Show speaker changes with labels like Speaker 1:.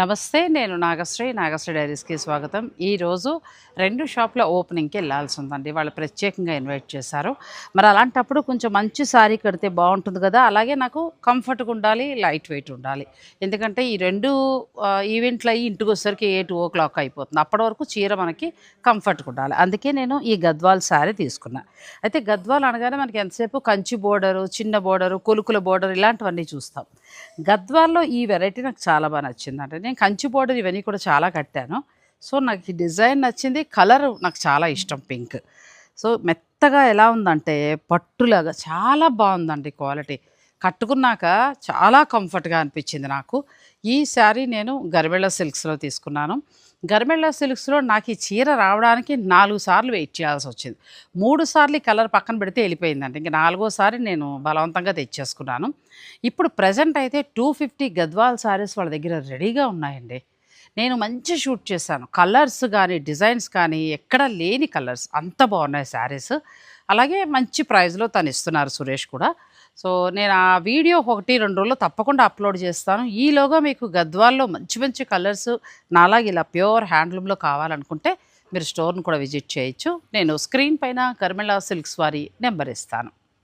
Speaker 1: నమస్తే నేను నాగశ్రీ నాగశ్రీ డైరీస్కి స్వాగతం. ఈరోజు రెండు షాప్ల ఓపెనింగ్కి వెళ్ళాల్సి ఉందండి. వాళ్ళు ప్రత్యేకంగా ఇన్వైట్ చేశారు. మరి అలాంటప్పుడు కొంచెం మంచి శారీ కడితే బాగుంటుంది కదా? అలాగే నాకు కంఫర్ట్గా ఉండాలి లైట్ వెయిట్ ఉండాలి. ఎందుకంటే ఈ రెండు ఈవెంట్లు అయ్యి ఇంటికి వచ్చేసరికి ఎయిట్ ఓ క్లాక్ అయిపోతుంది. అప్పటి వరకు చీర మనకి కంఫర్ట్గా ఉండాలి. అందుకే నేను ఈ గద్వాల్ శారీ తీసుకున్నా. అయితే గద్వాల్ అనగానే మనకి ఎంతసేపు? కంచి బోర్డరు చిన్న బోర్డరు కొలుకుల బోర్డర్ ఇలాంటివన్నీ చూస్తాం. గద్వాల్లో ఈ వెరైటీ నాకు చాలా బాగా నచ్చింది. అంటే నేను కంచి బోర్డర్ ఇవన్నీ కూడా చాలా కట్టాను. సో నాకు ఈ డిజైన్ నచ్చింది. కలర్ నాకు చాలా ఇష్టం పింక్. సో మెత్తగా ఎలా ఉందంటే పట్టులాగా చాలా బాగుందండి క్వాలిటీ. కట్టుకున్నాక చాలా కంఫర్ట్గా అనిపించింది నాకు. ఈ శారీ నేను గర్బెళ్ళ సిల్క్స్లో తీసుకున్నాను. గరిమెళ్ళ సిల్క్స్లో నాకు ఈ చీర రావడానికి నాలుగు సార్లు వెయిట్ చేయాల్సి వచ్చింది. మూడు సార్లు కలర్ పక్కన పెడితే వెళ్ళిపోయిందండి. ఇంక నాలుగోసారి నేను బలవంతంగా తెచ్చేసుకున్నాను. ఇప్పుడు ప్రజెంట్ అయితే టూ ఫిఫ్టీ గద్వాల్ శారీస్ వాళ్ళ దగ్గర రెడీగా ఉన్నాయండి. నేను మంచి షూట్ చేశాను. కలర్స్ కానీ డిజైన్స్ కానీ ఎక్కడ లేని కలర్స్. అంత బాగున్నాయి శారీస్. అలాగే మంచి ప్రైస్లో తను ఇస్తున్నారు సురేష్ కూడా. సో నేను ఆ వీడియో ఒకటి రెండు రోజుల్లో తప్పకుండా అప్లోడ్ చేస్తాను. ఈలోగా మీకు గద్వాల్లో మంచి మంచి కలర్స్ నాలాగా ఇలా ప్యూర్ హ్యాండ్లూమ్లో కావాలనుకుంటే మీరు స్టోర్ని కూడా విజిట్ చేయొచ్చు. నేను స్క్రీన్ పైన కర్మిళ సిల్క్స్ వారి నెంబర్ ఇస్తాను.